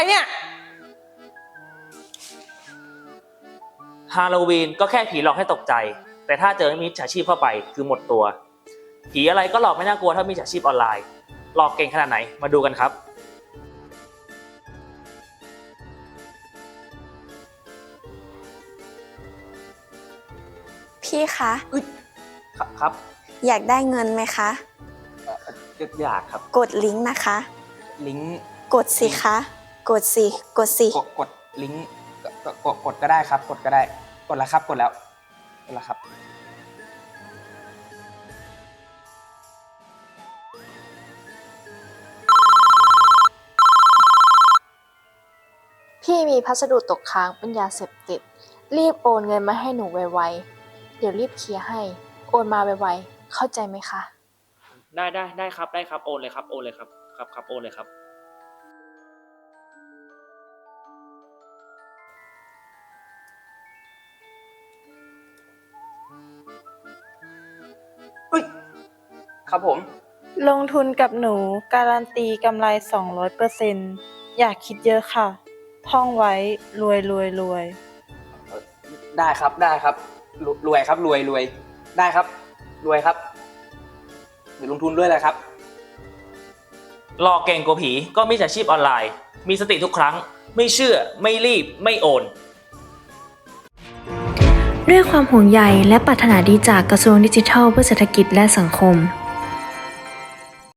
รเนี่ยฮาโลวีนก็แค่ผีหลอกให้ตกใจ แต่ถ้าเจอมิจฉาชีพเข้าไปคือหมดตัว ผีอะไรก็หลอกไม่น่ากลัวเท่ามิจฉาชีพออนไลน์ หลอกเก่งขนาดไหนมาดูกันครับ พี่คะครับครับอยากได้เงินไหมคะ อยากครับ กดลิงก์นะคะ ลิงก์กดสิคะ กดสิกดสิ กดกดลิงก์กดกดกดก็ได้ครับ กดก็ได้ กดแล้วครับ กดแล้วกดแล้วครับ พี่มีพัสดุตกค้างเป็นยาเสพติด รีบโอนเงินมาให้หนูไวๆ เดี๋ยวรีบเคลียร์ให้ โอนมาไวๆ เข้าใจไหมคะ ได้ได้ได้ครับได้ครับโอนเลยครับโอนเลยครับครับครับโอนเลยครับ ครับผม ลงทุนกับหนูการันตีกำไร 200%อยากคิดเยอะค่ะ ท่องไว้รวยรวยรวยได้ครับได้ครับรวรวยครับรวยรวยได้ครับ รวยครับเดี๋ยวลงทุนด้วยเลยครับ หลอกเก่งกว่าผีก็มิจฉาชีพออนไลน์ มีสติทุกครั้ง ไม่เชื่อไม่รีบไม่โอน ด้วยความห่วงใยและปรารถนาดีจากกระทรวงดิจิทัลเพื่อเศรษฐกิจและสังคม